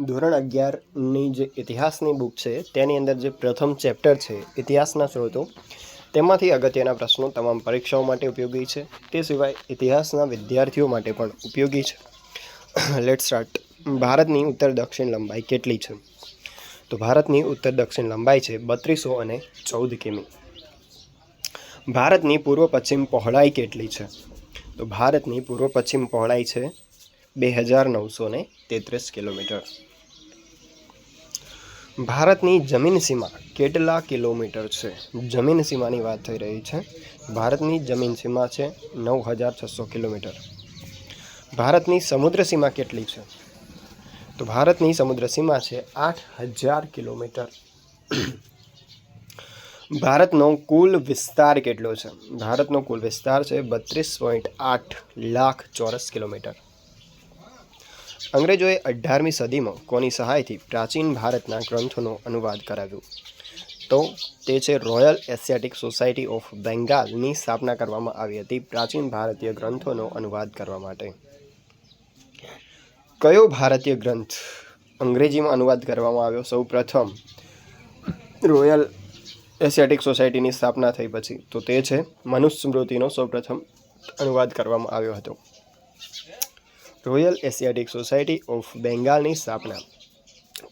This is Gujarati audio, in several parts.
ધોરણ અગિયારની જે ઇતિહાસની બુક છે, તેની અંદર જે પ્રથમ ચેપ્ટર છે, ઇતિહાસના સ્ત્રોતો તેમાંથી અગત્યના પ્રશ્નો તમામ પરીક્ષાઓ માટે ઉપયોગી છે. તે સિવાય ઇતિહાસના વિદ્યાર્થીઓ માટે પણ ઉપયોગી છે. લેટ સ્ટાર્ટ ભારતની ઉત્તર દક્ષિણ લંબાઈ કેટલી છે? તો ભારતની ઉત્તર દક્ષિણ લંબાઈ છે બત્રીસો અને ચૌદ કિમી. ભારતની પૂર્વ પશ્ચિમ પહોળાઈ કેટલી છે? તો ભારતની પૂર્વ પશ્ચિમ પહોળાઈ છે બે હજાર નવસો ને તેત્રીસ કિલોમીટર. ભારતની જમીન સીમા કેટલા કિલોમીટર છે? જમીન સીમાની વાત થઈ રહી છે. ભારતની જમીન સીમા છે નવ હજાર છસો કિલોમીટર. ભારતની સમુદ્ર સીમા કેટલી છે? તો ભારતની સમુદ્ર સીમા છે આઠ હજાર કિલોમીટર. ભારતનો કુલ વિસ્તાર કેટલો છે? ભારતનો કુલ વિસ્તાર છે બત્રીસ પોઈન્ટ આઠ લાખ ચોરસ કિલોમીટર. અંગ્રેજોએ અઢારમી સદીમાં કોની સહાયથી પ્રાચીન ભારતના ગ્રંથોનો અનુવાદ કરાવ્યો. તો તે છે રોયલ એશિયાટિક સોસાયટી ઓફ બેંગાલની સ્થાપના કરવામાં આવી હતી પ્રાચીન ભારતીય ગ્રંથોનો અનુવાદ કરવા માટે. કયો ભારતીય ગ્રંથ અંગ્રેજીમાં અનુવાદ કરવામાં આવ્યો? સૌ પ્રથમ રોયલ એશિયાટિક સોસાયટીની સ્થાપના થઈ પછી તો તે છે મનુસ્મૃતિનો સૌપ્રથમ અનુવાદ કરવામાં આવ્યો હતો. રોયલ એશિયાટિક સોસાયટી ઓફ બેંગાલની સ્થાપના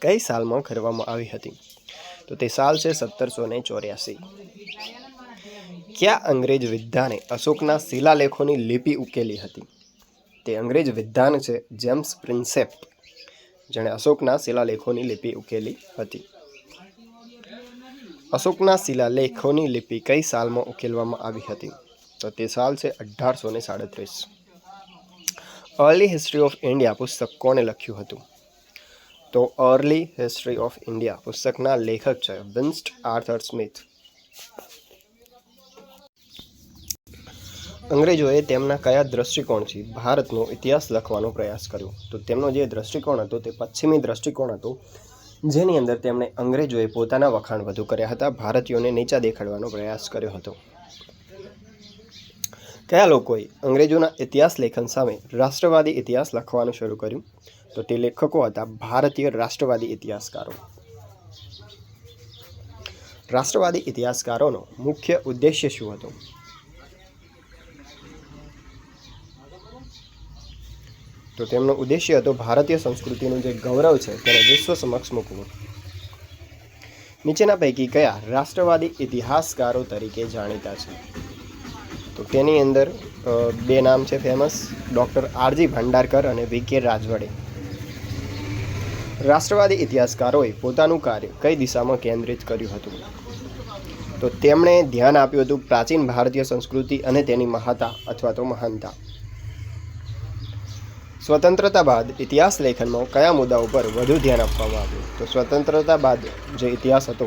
કઈ સાલમાં કરવામાં આવી હતી? તો તે સાલ છે સત્તરસો ને ચોર્યાસી. કયા અંગ્રેજ વિદ્વાને અશોકના શિલાલેખોની લિપિ ઉકેલી હતી? તે અંગ્રેજ વિદ્વાન છે જેમ્સ પ્રિન્સેપ જેણે અશોકના શિલાલેખોની લિપિ ઉકેલી હતી. અશોકના શિલાલેખોની લિપિ કઈ સાલમાં ઉકેલવામાં આવી હતી? તો તે સાલ છે અઢારસો ને સાડત્રીસ. અર્લી હિસ્ટ્રી ઓફ ઇન્ડિયા પુસ્તક કોણે લખ્યું હતું? તો અર્લી હિસ્ટ્રી ઓફ ઇન્ડિયા પુસ્તકના લેખક છે વિન્સ્ટ આર્થર સ્મિથ. અંગ્રેજોએ તેમના કયા દ્રષ્ટિકોણથી ભારતનો ઇતિહાસ લખવાનો પ્રયાસ કર્યો? તો તેમનો જે દ્રષ્ટિકોણ હતો તે પશ્ચિમી દ્રષ્ટિકોણ હતો, જેની અંદર તેમણે અંગ્રેજોએ પોતાના વખાણ વધુ કર્યા હતા, ભારતીયોને નીચા દેખાડવાનો પ્રયાસ કર્યો હતો. કયા લોકોએ અંગ્રેજોના ઇતિહાસ લેખન સામે રાષ્ટ્રવાદી ઇતિહાસ લખવાનું શરૂ કર્યું? તો તે લેખકો હતા ભારતીય રાષ્ટ્રવાદી ઇતિહાસકારો. રાષ્ટ્રવાદી ઇતિહાસકારોનો મુખ્ય ઉદ્દેશ્ય શું હતો? તો તેમનો ઉદ્દેશ્ય હતો ભારતીય સંસ્કૃતિનું જે ગૌરવ છે તેને વિશ્વ સમક્ષ મૂકવું. નીચેના પૈકી કયા રાષ્ટ્રવાદી ઇતિહાસકારો તરીકે જાણીતા છે? તો તેની અંદર બે નામ છે ફેમસ ડૉક્ટર આરજી ભંડારકર અને વી કે રાજવડે. રાષ્ટ્રવાદી ઇતિહાસકારોએ પોતાનું કાર્ય કઈ દિશામાં કેન્દ્રિત કર્યું હતું? તો તેમણે ધ્યાન આપ્યું હતું પ્રાચીન ભારતીય સંસ્કૃતિ અને તેની મહાતા અથવા તો મહાનતા. સ્વતંત્રતા બાદ ઇતિહાસ લેખનમાં કયા મુદ્દાઓ પર વધુ ધ્યાન આપવામાં આવ્યું? તો સ્વતંત્રતા બાદ જે ઇતિહાસ હતો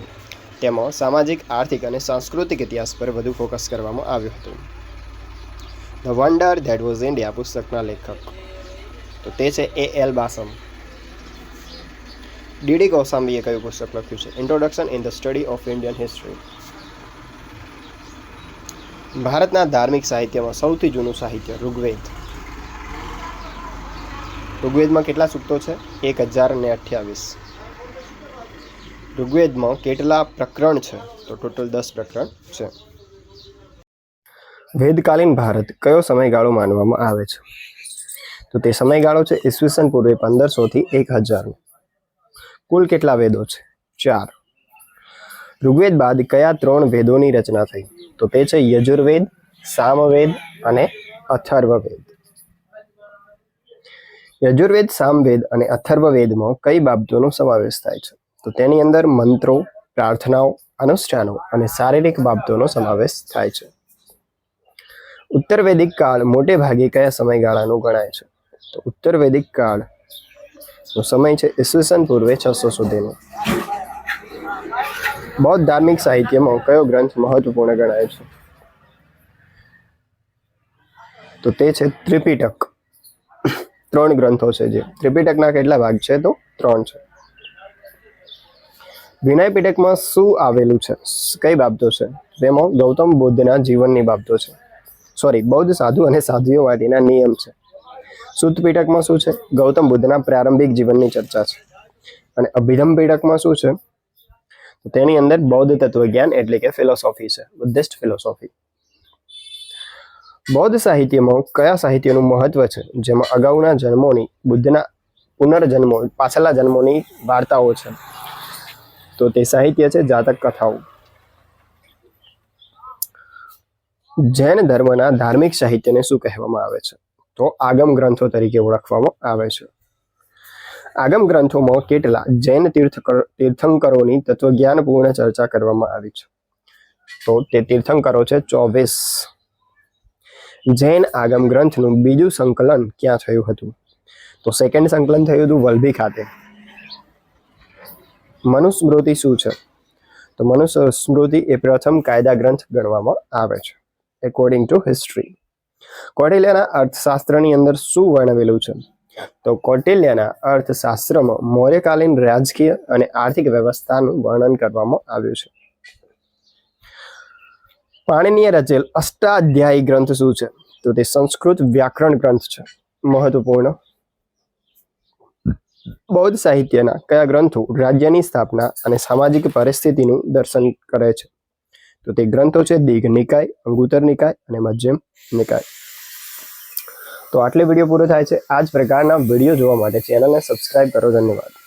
તેમાં સામાજિક, આર્થિક અને સાંસ્કૃતિક ઇતિહાસ પર વધુ ફોકસ કરવામાં આવ્યું હતું. The wonder that was India પુસ્તકના લેખક. તો તે છે એ એલ બાસમ. ડીડી કૌસાંબીએ કયું પુસ્તક લખ્યું છે? Introduction in the study of Indian history ભારતના ધાર્મિક સાહિત્યમાં સૌથી જૂનું સાહિત્ય ઋગ્વેદ. ઋગ્વેદમાં કેટલા સૂક્તો છે? એક હજાર ને અઠ્યાવીસ. ઋગ્વેદમાં કેટલા પ્રકરણ છે? તો ટોટલ દસ પ્રકરણ છે. વેદકાલીન ભારત કયો સમયગાળો માનવામાં આવે છે? તો તે સમયગાળો છે ઈસવીસન પૂર્વે પંદરસોથી એક હજારનો. કુલ કેટલા વેદો છે? ચાર. ઋગ્વેદ બાદ કયા ત્રણ વેદોની રચના થઈ? તો તે છે યજુર્વેદ, સામવેદ અને અથર્વવેદ. યજુર્વેદ, સામવેદ અને અથર્વવેદમાં કઈ બાબતોનો સમાવેશ થાય છે? તો તેની અંદર મંત્રો, પ્રાર્થનાઓ અનુષ્ઠાનો અને શારીરિક બાબતોનો સમાવેશ થાય છે. ઉત્તર વૈદિક કાળ મોટે ભાગે કયા સમયગાળાનો ગણાય છે? તો ઉત્તર વૈદિક કાળ નો સમય છે ઈસવીસન પૂર્વે છસો સુધીનો. બૌદ્ધ ધાર્મિક સાહિત્યમાં કયો ગ્રંથ મહત્વપૂર્ણ ગણાય છે? તો તે છે ત્રિપિટક. ત્રણ ગ્રંથો છે જે. ત્રિપિટકના કેટલા ભાગ છે તો? ત્રણ છે. વિનય પીટકમાં શું આવેલું છે? કઈ બાબતો છે? તેમાં ગૌતમ બુદ્ધના જીવનની બાબતો છે. સોરી બૌદ્ધ સાધુ અને સાધુઓ માટેના નિયમ છે. સુત પીટકમાં શું છે? ગૌતમ બુદ્ધના પ્રારંભિક જીવનની ચર્ચા છે. અને અભિધમ પીટકમાં શું છે? તેની અંદર બૌદ્ધ તત્વજ્ઞાન એટલે કે ફિલોસોફી છે. બુદ્ધિસ્ટ ફિલોસોફી બૌદ્ધ સાહિત્યમાં કયા સાહિત્યનું મહત્વ છે? જેમાં અગાઉના જન્મોની બુદ્ધના પુનર્જન્મો, પાછલા જન્મોની વાર્તાઓ છે. તો તે સાહિત્ય છે જાતક કથાઓ. જૈન ધર્મના ધાર્મિક સાહિત્યને શું કહેવામાં આવે છે? તો આગમ ગ્રંથો તરીકે ઓળખવામાં આવે છે. આગમ ગ્રંથોમાં કેટલા જૈન તીર્થકર, તીર્થંકરોની તત્વજ્ઞાનપૂર્ણ ચર્ચા કરવામાં આવી છે. તો તે તીર્થંકરો છે ચોવીસ. જૈન આગમ ગ્રંથનું બીજું સંકલન ક્યાં થયું હતું? તો સેકન્ડ સંકલન થયું હતું વલભી ખાતે. મનુસ્મૃતિ શું છે? તો મનુસ્મૃતિ એ પ્રથમ કાયદા ગ્રંથ ગણવામાં આવે છે એકોર્ડિંગ ટુ હિસ્ટ્રી કૌટિલ્યના અર્થશાસ્ત્રની અંદર શું વર્ણવેલું છે? તો કૌટિલ્યના અર્થશાસ્ત્રમાં મૌર્યકાલીન રાજકીય અને આર્થિક વ્યવસ્થાનું વર્ણન કરવામાં આવ્યું છે. પાણીનીએ રચેલ અષ્ટાધ્યાયી ગ્રંથ શું છે? તો તે સંસ્કૃત વ્યાકરણ ગ્રંથ છે, મહત્વપૂર્ણ. બૌદ્ધ સાહિત્યના કયા ગ્રંથો રાજ્યની સ્થાપના અને સામાજિક પરિસ્થિતિનું દર્શન કરે છે? તો તે ગ્રંથો છે દીઘ નિકાય, અંગુતર નિકાય અને મધ્યમ નિકાય. તો આટલે વીડિયો પૂરો થાય છે. આ જ પ્રકારના વીડિયો જોવા માટે ચેનલને સબસ્ક્રાઇબ કરો. ધન્યવાદ.